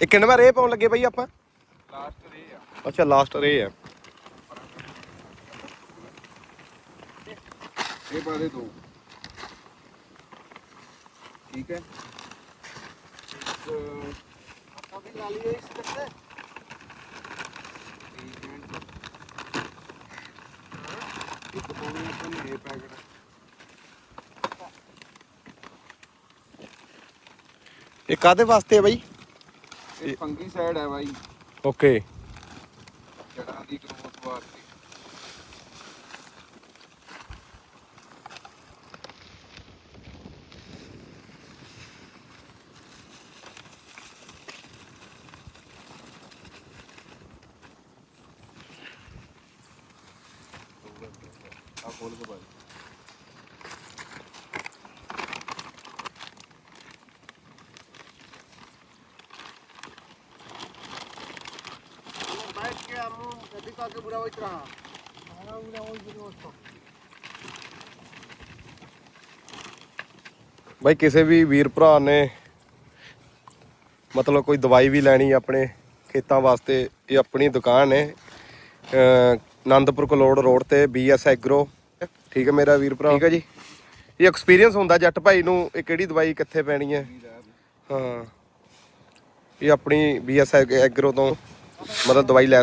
ਇਹ ਕਿੰਨੇ ਵਾਰ ਰੇ ਪਾਉਣ ਲੱਗੇ ਬਾਈ ਆਪਾਂ? ਲਾਸਟ ਰੇ ਆ। ਅੱਛਾ ਲਾਸਟ ਰੇ ਆ। ਇਹ ਪਾ ਦੋ ਠੀਕ ਹੈ। ਆਪਾਂ ਵੀ ਲਾ ਲਈਏ ਇਸ ਤਰ੍ਹਾਂ। ਇਹ ਪੈਕਟ ਇਹ ਕਾਦੇ ਵਾਸਤੇ ਹੈ ਬਾਈ? ਇਹ ਫੰਗੀ ਸਾਈਡ ਹੈ ਬਾਈ। ਓਕੇ ਜੜਾਂ ਦੀ ਗਰੋਥ ਵਾਸਤੇ। ਆ ਖੋਲ ਕੇ ਬਾਈ। Epipaki ਕਿਸੇ ਵੀ ਵੀਰ ਭਰਾ ਨੇ ਮਤਲਬ ਕੋਈ ਦਵਾਈ ਵੀ ਲੈਣੀ ਆਪਣੇ ਖੇਤਾਂ ਵਾਸਤੇ ਇਹ ਆਪਣੀ ਦੁਕਾਨ ਹੈ ਆਨੰਦਪੁਰ ਕਲੋੜ ਰੋਡ ਤੇ ਬੀ ਐਸ ਐਗਰੋ। ਠੀਕ ਹੈ ਮੇਰਾ ਵੀਰ ਭਰਾ? ਠੀਕ ਹੈ ਜੀ। ਇਹ ਐਕਸਪੀਰੀਅੰਸ ਹੁੰਦਾ ਜੱਟ ਭਾਈ ਨੂੰ ਇਹ ਕਿਹੜੀ ਦਵਾਈ ਕਿੱਥੇ ਪੈਣੀ ਹੈ? ਹਾਂ। ਇਹ ਆਪਣੀ ਬੀ ਬੀਐਸ ਐਗਰੋ ਤੋਂ ਮਤਲਬ ਦਵਾਈ ਲੈ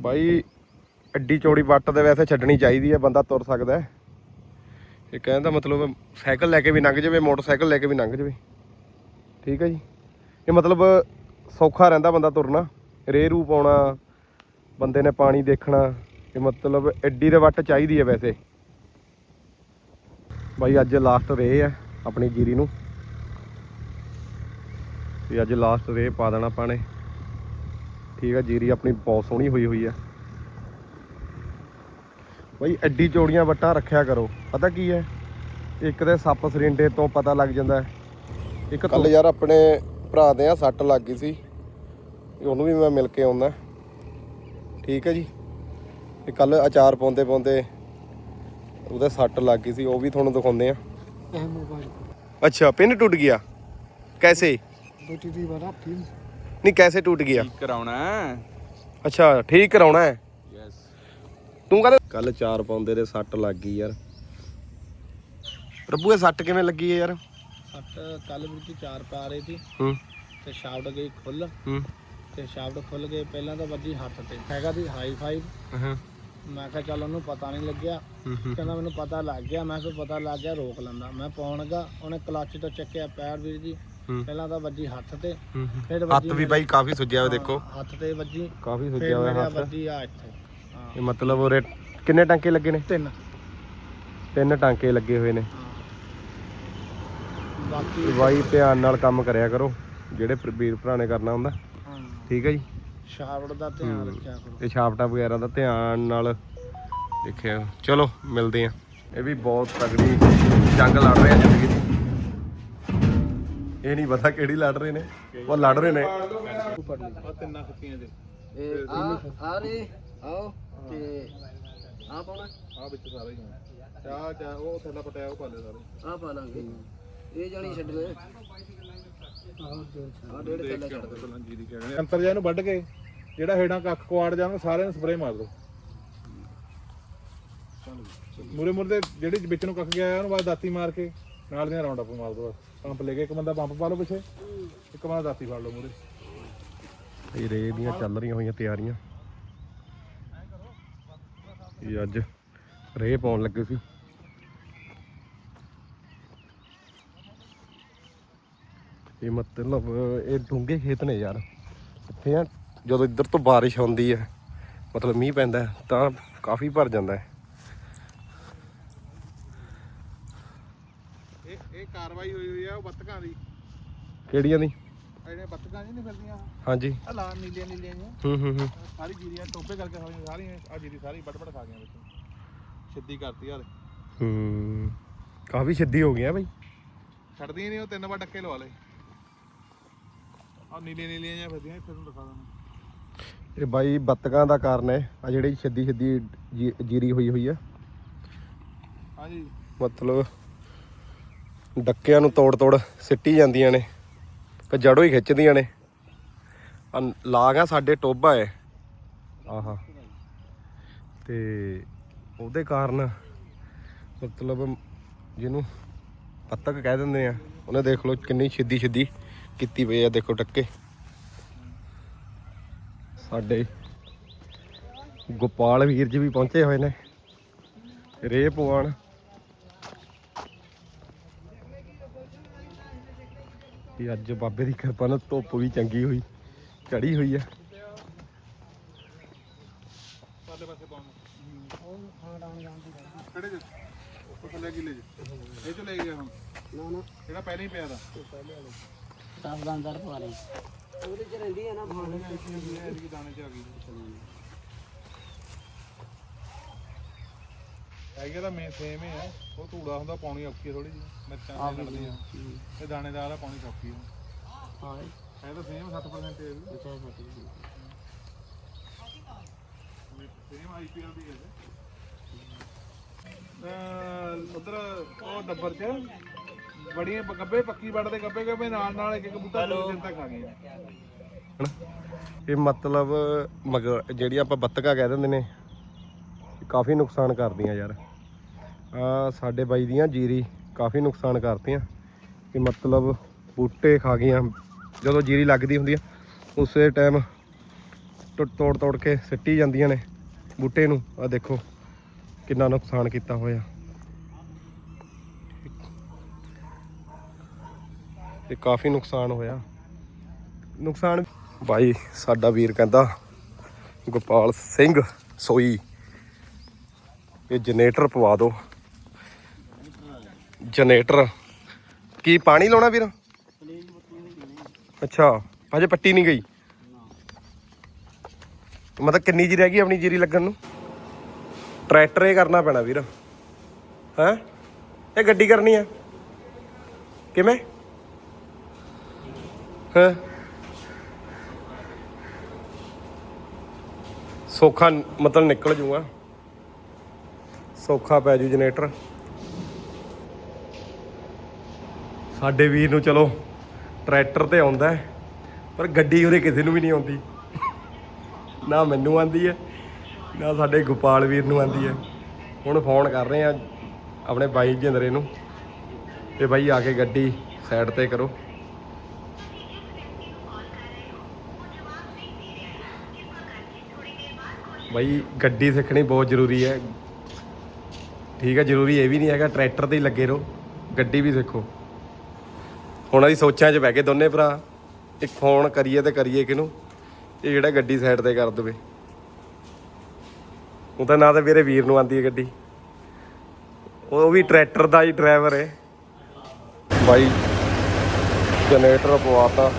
ਬਾਈ, ਐਡੀ ਚੌੜੀ ਵੱਟ ਦੇ ਵੈਸੇ ਛੱਡਣੀ ਚਾਹੀਦੀ ਹੈ ਬੰਦਾ ਤੁਰ ਸਕਦਾ ਹੈ। ਇਹ ਕਹਿਣ ਦਾ ਮਤਲਬ ਸਾਈਕਲ ਲੈ ਕੇ ਵੀ ਲੰਘ ਜਾਵੇ, ਮੋਟਰਸਾਈਕਲ ਲੈ ਕੇ ਵੀ ਲੰਘ ਜਾਵੇ। ਠੀਕ ਹੈ ਜੀ? ਇਹ ਮਤਲਬ ਸੌਖਾ ਰਹਿੰਦਾ ਬੰਦਾ ਤੁਰਨਾ ਰੇ ਰੂ ਪਾਉਣਾ, ਬੰਦੇ ਨੇ ਪਾਣੀ ਦੇਖਣਾ, ਇਹ ਮਤਲਬ ਐਡੀ ਦੇ ਵੱਟ ਚਾਹੀਦੀ ਹੈ ਵੈਸੇ। ਬਾਈ, ਅੱਜ ਲਾਸਟ ਰੇ ਹੈ ਆਪਣੀ ਜੀਰੀ ਨੂੰ। ਤੇ ਅੱਜ ਲਾਸਟ ਰੇ ਪਾ ਦੇਣਾ ਪਾਣੇ ਠੀਕ ਆ ਜੀਰੀ ਆਪਣੀ ਬਹੁਤ ਸੋਹਣੀ ਹੋਈ ਹੋਈ ਆ। ਬਈ ਐਡੀ ਚੋੜੀਆਂ ਵੱਟਾਂ ਰੱਖਿਆ ਕਰੋ ਪਤਾ ਕੀ ਹੈ ਇੱਕ ਦੇ ਸੱਪ ਸਰਿੰਡੇ ਤੋਂ ਪਤਾ ਲੱਗ ਜਾਂਦਾ ਇੱਕ ਕੱਲ ਯਾਰ ਆਪਣੇ ਭਰਾ ਦੇ ਆ ਸੱਟ ਲੱਗ ਗਈ ਸੀ। ਉਹਨੂੰ ਵੀ ਮੈਂ ਮਿਲ ਕੇ ਆਉਂਦਾ। ਠੀਕ ਹੈ ਜੀ। ਤੇ ਕੱਲ ਅਚਾਰ ਪਾਉਂਦੇ ਪਾਉਂਦੇ ਉਹਦਾ ਸੱਟ ਲੱਗ ਗਈ ਸੀ ਉਹ ਵੀ ਤੁਹਾਨੂੰ ਦਿਖਾਉਂਦੇ ਆ। ਅੱਛਾ ਪਿੰਨ ਟੁੱਟ ਗਿਆ। ਕੈਸੇ? ਬਟੀ ਦੀ ਵਾਰਾ ਪਿੰਨ ਨਹੀਂ ਕੈਸੇ ਟੁੱਟ ਗਿਆ ਠੀਕ ਕਰਾਉਣਾ ਅੱਛਾ ਠੀਕ ਕਰਾਉਣਾ ਹੈ ਯੈਸ ਤੂੰ ਕਹਿੰਦਾ ਕੱਲ ਚਾਰ ਪਾਉਂਦੇ ਦੇ ਸੱਟ ਲੱਗ ਗਈ ਯਾਰ ਪ੍ਰਭੂ ਇਹ ਸੱਟ ਕਿਵੇਂ ਲੱਗੀ ਹੈ ਯਾਰ सट कल भी चार पा रही थी ਹੂੰ ਤੇ ਸ਼ਾਫਟ ਗਈ ਖੁੱਲ ਹੂੰ ਤੇ ਸ਼ਾਫਟ ਖੁੱਲ ਗਏ ਪਹਿਲਾਂ ਤਾਂ ਵੱਜੀ ਹੱਥ ਤੇ ਹੈਗਾ ਦੀ ਹਾਈ ਫਾਈਵ ਹਾਂ ਮੈਂ ਕਿਹਾ ਚੱਲ ਉਹਨੂੰ ਪਤਾ ਨਹੀਂ ਲੱਗਿਆ। ਕਹਿੰਦਾ ਮੈਨੂੰ ਪਤਾ ਲੱਗ ਗਿਆ। ਮੈਂ ਕਿਹਾ ਪਤਾ ਲੱਗ ਗਿਆ ਰੋਕ ਲੈਂਦਾ। ਮੈਂ ਪਾਉਣਗਾ ਉਹਨੇ ਕਲੱਚ ਤੋਂ ਚੱਕਿਆ ਪੈਰ ਵੀਰ ਜੀ। ਪਹਿਲਾਂ ਤਾਂ ਵੱਜੀ ਹੱਥ ਤੇ। ਫਿਰ ਹੱਥ ਵੀ ਬਾਈ ਕਾਫੀ ਸੁੱਜਿਆ ਹੋਇਆ ਦੇਖੋ। ਹੱਥ ਤੇ ਵੱਜੀ। ਕਾਫੀ ਸੁੱਜਿਆ ਹੋਇਆ ਹੱਥ। ਵੱਜੀ ਆ ਇੱਥੇ। ਇਹ ਮਤਲਬ ਉਰੇ ਕਿੰਨੇ ਟਾਂਕੇ ਲੱਗੇ ਨੇ? ਤਿੰਨ। ਤਿੰਨ ਟਾਂਕੇ ਲੱਗੇ ਹੋਏ ਨੇ। ਬਾਕੀ ਬਾਈ ਧਿਆਨ ਨਾਲ ਕੰਮ ਕਰਿਆ ਕਰੋ। ਜਿਹੜੇ ਵੀਰ ਭਰਾ ਨੇ ਕਰਨਾ ਹੁੰਦਾ। ਠੀਕ ਹੈ ਜੀ। ਸ਼ਾਵਟ ਦਾ ਧਿਆਨ ਰੱਖਿਆ ਕਰੋ। ਤੇ ਛਾਪਟਾ ਵਗੈਰਾ ਦਾ ਧਿਆਨ ਨਾਲ ਦੇਖਿਆ ਚਲੋ ਮਿਲਦੇ ਆ ਇਹ ਵੀ ਬਹੁਤ ਤਗੜੀ ਜੰਗ ਲੜ ਰਹੇ ਆ ਜ਼ਿੰਦਗੀ ਦੀ ਇਹ ਨਹੀਂ ਪਤਾ ਕਿਹੜੀ ਲੜ ਰਹੇ ਨੇ। ਉਹ ਲੜ ਰਹੇ ਨੇ। ਆ ਤਿੰਨਾਂ ਖੱਤੀਆਂ ਦੇ। ਇਹ ਆ ਆ ਰੇ ਆਓ ਤੇ ਆ ਪਾਉਣਾ? ਆ ਵਿੱਚ ਸਾਰੇ ਹੀ ਆ। ਚਾਹ ਉਹ ਥੱਲੇ ਪਟਿਆ ਉਹ ਪਾਲੇ ਸਾਰੇ। ਆ ਪਾ ਲਾਂਗੇ। ਇਹ ਜਾਣੀ ਛੱਡ ਕਹਿਣੇ ਅੰਤਰ ਜਾ ਇਹਨੂੰ ਵੱਢ ਕੇ ਜਿਹੜਾ ਹੇਠਾਂ ਕੱਖ ਕੁਆੜ ਜਾਣ ਸਾਰਿਆਂ ਨੂੰ ਸਪਰੇਅ ਮਾਰ ਦੋ ਮੂਰੇ ਮੂਰੇ ਦੇ ਜਿਹੜੀ ਵਿੱਚ ਨੂੰ ਕੱਖ ਗਿਆ ਉਹਨੂੰ ਬਾਅਦ ਦਾਤੀ ਮਾਰ ਕੇ ਨਾਲ ਦੀਆਂ ਰਾਉਂਡ ਅਪ ਮਾਰ ਦੋ ਬਸ। ਪੰਪ ਲੈ ਕੇ ਇੱਕ ਬੰਦਾ ਪੰਪ ਪਾ ਲਓ ਪਿੱਛੇ ਇੱਕ ਬੰਦਾ ਦਾਤੀ ਫੜ ਲਓ ਮੂਰੇ। ਇਹ ਰੇ ਦੀਆਂ ਚੱਲ ਰਹੀਆਂ ਹੋਈਆਂ ਤਿਆਰੀਆਂ। ਇਹ ਅੱਜ ਰੇ ਪਾਉਣ ਲੱਗੇ ਸੀ। ਇਹ ਮਤਲਬ ਇਹ ਡੂੰਘੇ ਖੇਤ ਨੇ ਯਾਰ। ਇੱਥੇ ਆ ਜਦੋਂ ਇੱਧਰ ਤੋਂ ਬਾਰਿਸ਼ ਆਉਂਦੀ ਹੈ ਮਤਲਬ ਮੀਂਹ ਪੈਂਦਾ ਤਾਂ ਕਾਫੀ ਭਰ ਜਾਂਦਾ ਹੈ। ਇਹ ਇਹ ਕਾਰਵਾਈ ਹੋਈ ਹੋਈ ਆ ਉਹ ਬੱਤਕਾਂ ਦੀ। ਕਿਹੜੀਆਂ ਦੀ? ਜਿਹੜੇ ਬੱਤਕਾਂ ਨਹੀਂ ਫਿਰਦੀਆਂ ਹਾਂਜੀ। ਆ ਲਾਲ ਨੀਲੀਆਂ ਨੀਲੀਆਂ ਜਿਹੀਆਂ। ਹੂੰ ਹੂੰ ਹੂੰ। ਸਾਰੀ ਜੀਰੀਆਂ ਟੋਪੇ ਕਰਕੇ ਸਾਰੀਆਂ ਸਾਰੀਆਂ ਆ ਜੀਰੀ ਸਾਰੀ ਵੱਡ ਵੱਡ ਖਾ ਗਈਆਂ ਵਿੱਚ। ਸਿੱਧੀ ਕਰਤੀ ਆ ਹੂੰ। ਕਾਫੀ ਛਿੱਦੀ ਹੋ ਗਈਆਂ ਬਈ। ਛੱਡਦੀਆਂ ਨਹੀਂ ਉਹ ਤਿੰਨ ਵਾਰ ਡੱਕੇ ਲਵਾ ਲਏ। ਆ ਨੀਲੀਆਂ ਨੀਲੀਆਂ ਜਿਹੀਆਂ ਫਿਰਦੀਆਂ ਇੱਥੇ ਨੂੰ ਦਿਖਾ ਦਿੰਦਾ ਇਹ ਬਾਈ ਬੱਤਕਾਂ ਦਾ ਕਾਰਨ ਹੈ। ਆ ਜਿਹੜੀ ਛਿੱਦੀ ਛਿੱਦੀ ਜੀ- ਜੀਰੀ ਹੋਈ ਹੋਈ ਆ। ਹਾਂਜੀ ਮਤਲਬ ਡੱਕਿਆਂ ਨੂੰ ਤੋੜ ਤੋੜ ਸਿੱਟੀ ਜਾਂਦੀਆਂ ਨੇ ਤੇ ਜੜੋਂ ਹੀ ਖਿੱਚਦੀਆਂ ਨੇ। ਆ ਲਾਗ ਆ ਸਾਡੇ ਟੋਬਾ ਹੈ ਆਹਾ। ਤੇ ਉਹਦੇ ਕਾਰਨ ਮਤਲਬ ਜਿਹਨੂੰ ਪੱਤਕ ਕਹਿ ਦਿੰਦੇ ਆ ਉਹਨੇ ਦੇਖ ਲਓ ਕਿੰਨੀ ਛਿੱਦੀ ਛਿੱਦੀ ਕੀਤੀ ਪਈ ਆ ਦੇਖੋ ਟੱਕੇ। ਸਾਡੇ ਗੋਪਾਲ ਵੀਰ ਜੀ ਵੀ ਪਹੁੰਚੇ ਹੋਏ ਨੇ। ਰੇ ਪਵਾਣ ਕਿ ਅੱਜ ਬਾਬੇ ਦੀ ਕਿਰਪਾ ਨਾਲ ਧੁੱਪ ਵੀ ਚੰਗੀ ਹੋਈ ਚੜੀ ਹੋਈ ਆ। ਪਾਲੇ ਪਾਸੇ ਪਾਉਣ ਕਿਹੜੇ ਚ ਉਹ ਥੱਲੇ ਕਿਲੇ ਚ ਇਹ ਚੋਂ ਲੈ ਗਿਆ ਹੁਣ? ਨਾ ਨਾ। ਜਿਹੜਾ ਪਹਿਲਾਂ ਹੀ ਪਿਆ ਦਾ 10 ਦੰਦਰ ਪਾ ਲੈ ਉਹਦੇ ਚ ਰਹਿੰਦੀ ਆ ਨਾ ਭਾਣ ਇਹਦੀ ਦਾਣੇ ਚ ਆ ਗਈ। ਹੈਗੇ ਤਾਂ ਮੇਨ ਸੇਮ ਹੀ ਆ। ਉਹ ਧੂੜਾ ਹੁੰਦਾ ਪਾਉਣੀ ਔਖੀ ਥੋੜੀ ਜਿਹੀ। ਮਿਰਚਾਂ ਦੇ ਲੜਦੀਆਂ ਇਹ ਦਾਣੇਦਾਰ ਆ ਪਾਉਣੀ ਸੌਖੀ ਆ। ਹਾਂ। ਇਹ ਤਾਂ ਸੇਮ 60% ਹੈ ਵੀ ਅੱਛਾ ਸੱਚ ਸੇਮ ਆਈਪੀਐਲ ਦੀ ਹੈ ਉਧਰ ਉਹ ਡੱਬਰ ਚ ਬੜੀਆਂ ਪ- ਗੱਬੇ ਪੱਕੀ ਵੱਢਦੇ ਗੱਬੇ ਗੱਬੇ ਨਾਲ ਨਾਲ ਇੱਕ ਇੱਕ ਬੂਟਾ ਦੋ ਦਿਨ ਤੱਕ ਆ ਗਏ ਇਹ ਮਤਲਬ ਮਗ ਜਿਹੜੀ ਆਪਾਂ ਬੱਤਕਾ ਕਹਿ ਦਿੰਦੇ ਨੇ ਇਹ ਕਾਫੀ ਨੁਕਸਾਨ ਕਰਦੀਆਂ ਯਾਰ। ਆ ਸਾਡੇ ਬਾਈ ਦੀਆਂ ਜੀਰੀ ਕਾਫੀ ਨੁਕਸਾਨ ਕਰਤੀਆਂ ਕਿ ਮਤਲਬ ਬੂਟੇ ਖਾ ਗਈਆਂ। ਜਦੋਂ ਜੀਰੀ ਲੱਗਦੀ ਹੁੰਦੀ ਆ ਉਸੇ ਟਾਈਮ ਤੋੜ ਤੋੜ ਕੇ ਸਿੱਟੀ ਜਾਂਦੀਆਂ ਨੇ ਬੂਟੇ ਨੂੰ। ਆ ਦੇਖੋ ਕਿੰਨਾ ਨੁਕਸਾਨ ਕੀਤਾ ਹੋਇਆ। ਤੇ ਕਾਫੀ ਨੁਕਸਾਨ ਹੋਇਆ। ਨੁਕਸਾਨ ਬਾਈ, ਸਾਡਾ ਵੀਰ ਕਹਿੰਦਾ, ਗੋਪਾਲ ਸਿੰਘ ਸੋਈ, ਇਹ ਜਨਰੇਟਰ ਪਵਾ ਦਿਓ ਜਨਰੇਟਰ, ਕੀ ਪਾਣੀ ਲਾਉਣਾ ਵੀਰ? ਅੱਛਾ, ਹਜੇ ਪੱਟੀ ਨਹੀਂ ਗਈ। ਮਤਲਬ ਕਿੰਨੀ ਜੀ ਰਹਿ ਗਈ ਆਪਣੀ ਜੀਰੀ ਲੱਗਣ ਨੂੰ? ਟਰੈਕਟਰ ਇਹ ਕਰਨਾ ਪੈਣਾ ਵੀਰ। ਹੈ? ਇਹ ਗੱਡੀ ਕਰਨੀ ਆ। ਕਿਵੇਂ? ਹੈ। ਸੌਖਾ ਮਤਲਬ ਨਿਕਲ ਜੂਗਾ। ਸੌਖਾ ਪੈ ਜੂ ਜਨਰੇਟਰ। ਸਾਡੇ ਵੀਰ ਨੂੰ ਚਲੋ, ਟਰੈਕਟਰ ਤੇ ਆਉਂਦਾ ਪਰ ਗੱਡੀ ਉਹਦੇ ਕਿਸੇ ਨੂੰ ਵੀ ਨਹੀਂ ਆਉਂਦੀ। ਨਾ ਮੈਨੂੰ ਆਂਦੀ ਹੈ, ਨਾ ਸਾਡੇ ਗੋਪਾਲ ਵੀਰ ਨੂੰ ਆਂਦੀ ਹੈ। ਹੁਣ ਫੋਨ ਕਰ ਰਹੇ ਆ ਆਪਣੇ ਬਾਈ ਜਿੰਦਰੇ ਨੂੰ, ਤੇ ਬਾਈ ਆ ਕੇ ਗੱਡੀ ਸਾਈਡ ਤੇ ਕਰੋ। ਬਾਈ, ਗੱਡੀ ਸਿੱਖਣੀ ਬਹੁਤ ਜ਼ਰੂਰੀ ਹੈ। ਠੀਕ ਹੈ, ਜ਼ਰੂਰੀ ਇਹ ਵੀ ਨਹੀਂ ਹੈਗਾ, ਟਰੈਕਟਰ ਤੇ ਹੀ ਲੱਗੇ ਰਹੋ, ਗੱਡੀ ਵੀ ਸਿੱਖੋ। ਹੁਣ ਅਸੀਂ ਸੋਚਾਂ 'ਚ ਬਹਿ ਗਏ ਦੋਨੇ ਭਰਾ, ਇੱਕ ਫੋਨ ਕਰੀਏ ਤੇ ਕਰੀਏ ਕਿਹਨੂੰ, ਇਹ ਜਿਹੜਾ ਗੱਡੀ ਸਾਈਡ ਤੇ ਕਰ ਦੇਵੇ। ਉਹ ਤਾਂ ਨਾ ਤਾਂ ਮੇਰੇ ਵੀਰ ਨੂੰ ਆਂਦੀ ਹੈ ਗੱਡੀ। ਉਹ ਵੀ ਟਰੈਕਟਰ ਦਾ ਹੀ ਡਰਾਈਵਰ ਹੈ। ਬਾਈ ਜਨਰੇਟਰ ਪਵਾਤਾ